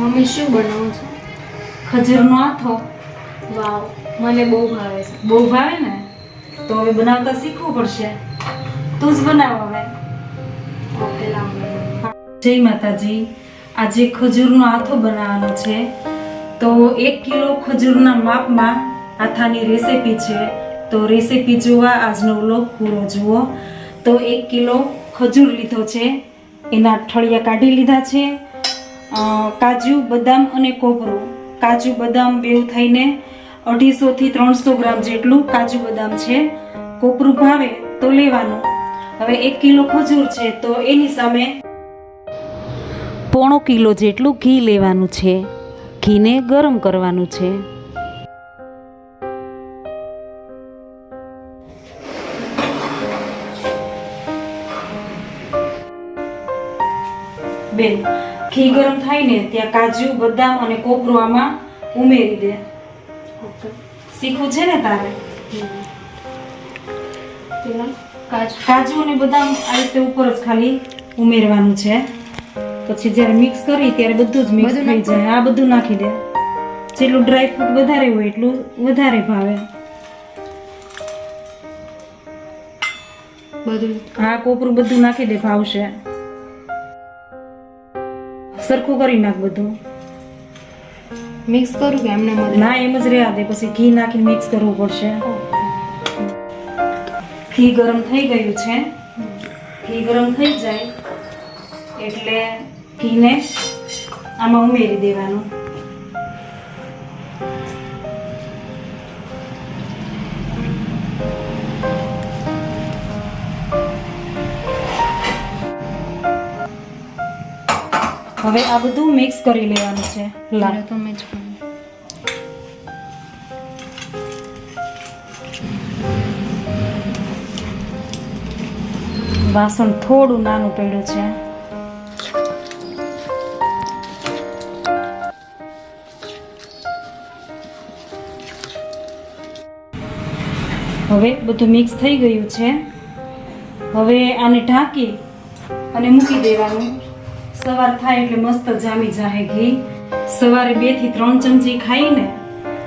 Mummy શું બનાવો છો? ખજૂરનો આથો? વાવ મને બહુ ભાવે છે. બહુ ભાવે ને? તો હવે બનાવતા શીખવું પડશે. તું જ બનાવ હવે. જય માતાજી આજે ખજૂરનો આથો બનાવવાનો છે. તો એક કિલો ખજૂરના માપમાં આથાની રેસીપી છે. તો રેસીપી જોવા આજનો વ્લોગ પૂરો જુઓ. તો એક કિલો ખજૂર લીધો છે. એના ઠળિયા કાઢી લીધા છે. કાજુ, બદામ અને કોપરું કાજુ, બદામ બેવ થઈને અઢીસોથી ત્રણસો ગ્રામ જેટલું કાજુ બદામ છે. કોપરું ભાવે તો લેવાનું. હવે એક કિલો ખજૂર છે તો એની સામે પોણો કિલો જેટલું ઘી લેવાનું છે. ઘીને ગરમ કરવાનું છે. બેન ઘી ગરમ થાય ને ત્યાં કાજુ બદામ અને કોપરું આમાં ઉમેરી દે. શીખવું છે ને તારે? કાજુ. અને બદામ આ રીતે ઉપર જ ખાલી ઉમેરવાનું છે. પછી જ્યારે મિક્સ કરી ત્યારે બધું જ મિક્સ થઈ જાય. આ બધું નાખી દે. જેટલું ડ્રાય ફ્રૂટ વધારે હોય એટલું વધારે ભાવે. બધું. હા કોપરું બધું નાખી દે ભાવશે. સરખું કરી નાખ બધું. મિક્સ કરું કે એમને ના એમ જ રહ્યા દે. પછી ઘી નાખીને મિક્સ કરવું પડશે. ઘી ગરમ થઈ ગયું છે. ઘી ગરમ થઈ જાય એટલે ઘીને આમાં ઉમેરી દેવાનું. હવે આ બધું મિક્સ કરી લેવાનું છે. લા. તો મેં જ વાસણ થોડું નાનું પડ્યું છે. હવે બધું મિક્સ થઈ ગયું છે. હવે આને ઢાંકી અને મૂકી દેવાનું. સવાર થાય એટલે મસ્ત જામી જાહે ઘી. સવારે બેથી ત્રણ ચમચી ખાઈને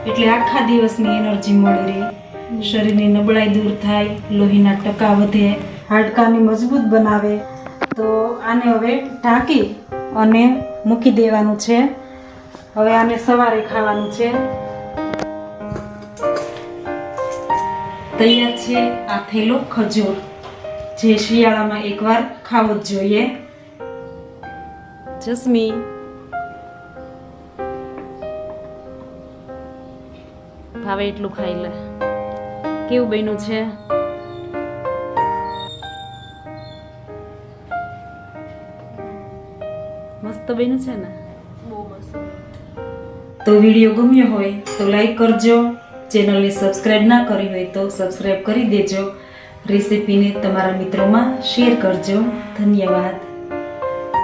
એટલે આખા દિવસની એનર્જી મળી રહે. શરીરની નબળાઈ દૂર થાય, લોહીના ટકા વધે, હાડકાને મજબૂત બનાવે. તો આને હવે ઢાંકી અને મૂકી દેવાનું છે. હવે આને સવારે ખાવાનું છે. તૈયાર છે આ થેલો ખજૂર. જે શિયાળામાં એકવાર ખાવો જ જોઈએ. જસ્મી ભાવે એટલું ખાઈ લે. કેવું બન્યું છે? મસ્ત બન્યું છે ને? તો વીડિયો ગમ્યો હોય તો લાઈક કરજો. ચેનલને સબસ્ક્રાઈબ ના કરી હોય તો સબસ્ક્રાઈબ કરી દેજો. રેસીપીને તમારા મિત્રોમાં શેર કરજો. ધન્યવાદ.